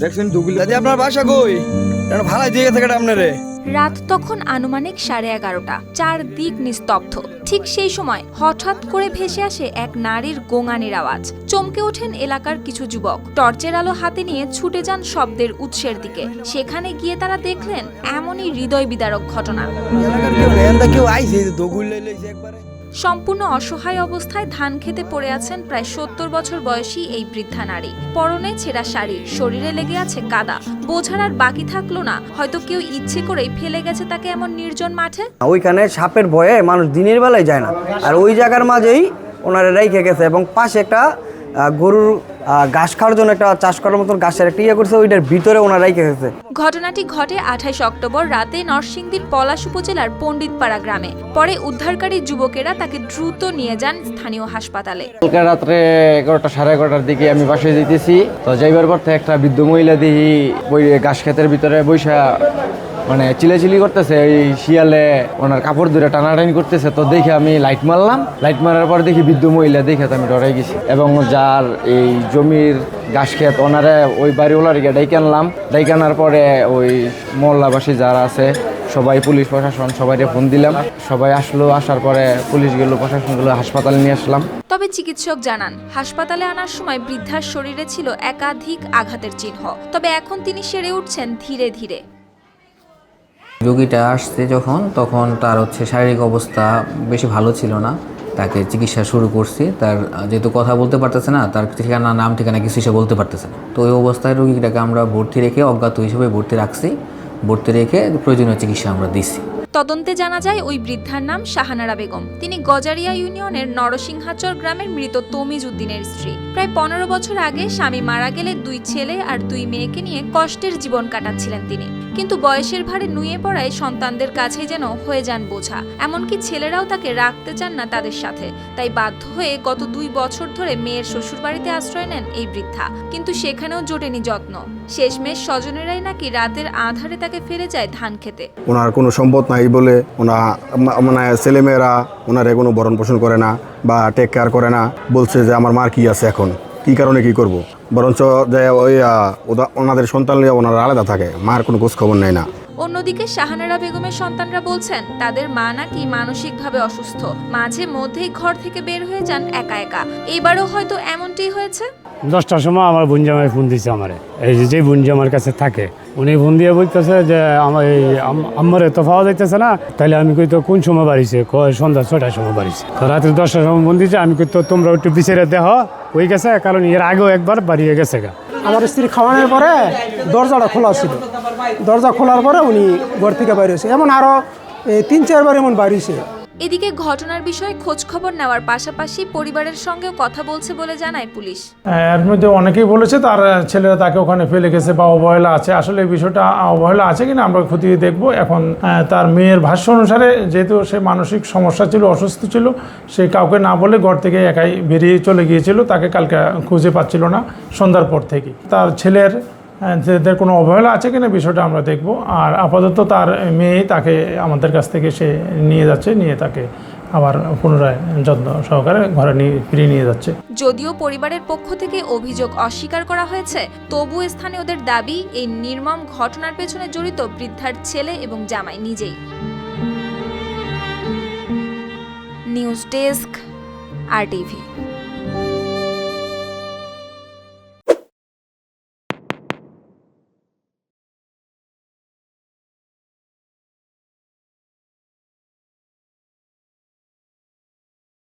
দেখছেন দুগুলি দাদি আপনার বাসা কই? এটা ভাড়া দিয়ে গেছে কেটে আপনারে? রাত তখন আনুমানিক সাড়ে এগারোটা। চারদিক নিস্তব্ধ। ঠিক সেই সময় হঠাৎ করে ভেসে আসে এক নারীর গোঙানির আওয়াজ। চমকে ওঠেন এলাকার কিছু যুবক। টর্চের আলো হাতে নিয়ে ছুটে যান শব্দের উৎসের দিকে। সেখানে গিয়ে তারা দেখলেন এমনই হৃদয় বিদারক ঘটনা। এলাকার কেউ আইছে দগুল একবারে। সম্পূর্ণ অসহায় অবস্থায় ধান খেতে পড়ে আছেন প্রায় সত্তর বছর বয়সী এই বৃদ্ধা নারী। পরনে ছেঁড়া শাড়ি, শরীরে লেগে আছে কাদা। বোঝার আর বাকি থাকল না। হয়তো কেউ ইচ্ছে করেই ফেলে গেছে তাকে এমন নির্জন মাঠে? ওইখানে সাপের ভয়ে মানুষ দিনের বেলায় যায় না। আর ওই জায়গার মাঝেই ওনারা রেখে গেছে এবং পাশে একটা গরুর ঘাস খাওয়ার জন্য একটা চাষ করার মতন গাছের একটা ইয়ে করছে ওইটার ভিতরে ওনারা রেখে গেছে ঘটনাটি ঘটে আঠাইশ অক্টোবর রাতে নরসিংদীর পলাশ উপজেলার পণ্ডিতপাড়া গ্রামে। পরে উদ্ধারকারী যুবকেরা তাকে দ্রুত নিয়ে যান স্থানীয় হাসপাতালে। কালকে রাত্রে এগারোটা সাড়ে এগারোটার দিকে আমি বাসায় যেতেছি তো যাইবার পর একটা বৃদ্ধ মহিলা দেখি ওই ঘাস ক্ষেতের ভিতরে বৈশা মানে চিলেচিলি করতেছে এই শিয়ালে ওনার কাপড় ধরে টানাটানি করতেছে, তো দেখে আমি লাইট মারলাম। লাইট মারার পর দেখি বৃদ্ধ মহিলা, দেখে তো আমি ডরাই গেছি। এবং যার এই জমির ঘাস ক্ষেত ওনারে ওই বাড়িওয়ালার গিয়ে ডাইকে আনলাম। ডাইকে আনার পরে ওই মহল্লাবাসী যারা আছে, সবাই পুলিশ প্রশাসন সবাই ফোন দিলাম। সবাই আসলো, আসার পরে পুলিশ গেলো প্রশাসন গেলো হাসপাতালে নিয়ে আসলাম। তবে চিকিৎসক জানান, হাসপাতালে আনার সময় বৃদ্ধার শরীরে ছিল একাধিক আঘাতের চিহ্ন। তবে এখন তিনি সেরে উঠছেন ধীরে ধীরে। রোগীটা আসছে যখন, তখন তার হচ্ছে শারীরিক অবস্থা বেশি ভালো ছিল না। তাকে চিকিৎসা শুরু করছি। তার যেহেতু কথা বলতে পারতেছে না, তার ঠিকানা, নাম, ঠিকানা কিছু সে বলতে পারতেছে না। তো ওই অবস্থায় রোগীটাকে আমরা ভর্তি রেখে অজ্ঞাত হিসেবে ভর্তি রাখছি। ভর্তি রেখে প্রয়োজনীয় চিকিৎসা আমরা দিচ্ছি। তদন্তে জানা যায়, ওই বৃদ্ধার নাম শাহানারা বেগম। তিনি গজারিয়া ইউনিয়নের নরসিংহাচর গ্রামের মৃত তমিজ উদ্দিনের স্ত্রী। প্রায় পনেরো বছর আগে স্বামী মারা গেলে দুই ছেলে আর দুই মেয়েকে নিয়ে কষ্টের জীবন কাটাচ্ছিলেন তিনি। কিন্তু বয়সের ভারে নুয়ে পড়ায় সন্তানদের কাছে যেন হয়ে যান বোঝা। এমনকি ছেলেরাও তাকে রাখতে চান না তাদের সাথে। তাই বাধ্য হয়ে গত দুই বছর ধরে মেয়ের শ্বশুরবাড়িতে আশ্রয় নেন এই বৃদ্ধা। কিন্তু সেখানেও জোটেনি যত্ন। শেষমেশ স্বজনেরাই নাকি রাতের আধারে তাকে ফেলে যায় ধান খেতে। ওনার কোনো সম্পদ নাই বলে ওনা মানে ছেলেমেয়েরা ওনারে কোনো ভরণ পোষণ করে না বা টেক কেয়ার করে না। বলছে যে আমার মার কি আছে এখন? কি কারণে কি করব। বরঞ্চ যে ওই ওনাদের সন্তান নিয়ে ওনারা আলাদা থাকে মার কোনো খোঁজ খবর নেয় না। অন্যদিকে শাহানারা বেগমের সন্তানরা বলছেন তাদের মা নাকি মানসিকভাবে অসুস্থ। মাঝে মধ্যেই ঘর থেকে বের হয়ে যান একা একা। এবারও হয়তো এমনটাই হয়েছে? দশটার সময় আমার বোনজামাই ফোন দিছে আমারে। এই যে আমার কাছে থাকে, উনি ফোন দিয়ে বলতেছে যে, আমার এই আমার তো পাওয়া যাইতেছে না তাহলে আমি কই তো কোন সময় বাড়িছে? কয়, সন্ধ্যা ছয়টার সময় বাড়িছে। তো রাত্রি দশটার সময় ফোন দিছে, আমি কই তো তোমরা একটু বিচারে দেহ ওই গেছে, কারণ এর আগেও একবার বাড়িয়ে গেছে গা। আমার স্ত্রী খাওয়ানোর পরে দরজাটা খোলা ছিল। দরজা খোলার পরে উনি ঘর থেকে বাইরেছে এমন আরও তিন, চারবার এমন বাড়িছে। এদিকে ঘটনার বিষয়ে খোঁজ খবর নেওয়ার পাশাপাশি পরিবারের সঙ্গেও কথা বলছে বলে জানায় পুলিশ। এর মধ্যে অনেকেই বলেছে তার ছেলেরা তাকে ওখানে ফেলে গেছে বা অবহেলা আছে। আসলে এই বিষয়টা অবহেলা আছে কিনা আমরা খতিয়ে দেখব। এখন তার মেয়ের ভাষ্য অনুসারে যেহেতু সে মানসিক সমস্যা ছিল, অসুস্থ ছিল, সে কাউকে না বলে ঘর থেকে একাই বেরিয়ে চলে গিয়েছিল। তাকে কালকে খুঁজে পাচ্ছিল না সন্ধ্যার পর থেকে। তার ছেলের যেদের কোনো অবহেলা আছে কিনা বিষয়টা আমরা দেখব। আর আপাতত তার মেয়ে তাকে আমাদের কাছ থেকে সে নিয়ে যাচ্ছে, নিয়ে তাকে আবার পুনরায় যত্ন সহকারে ঘরে নিয়ে, ফিরিয়ে নিয়ে যাচ্ছে। যদিও পরিবারের পক্ষ থেকে অভিযোগ অস্বীকার করা হয়েছে, তবু স্থানীয়দের দাবি, এই নির্মম ঘটনার পেছনে জড়িত বৃদ্ধার ছেলে এবং জামাই নিজেই। News desk, R TV.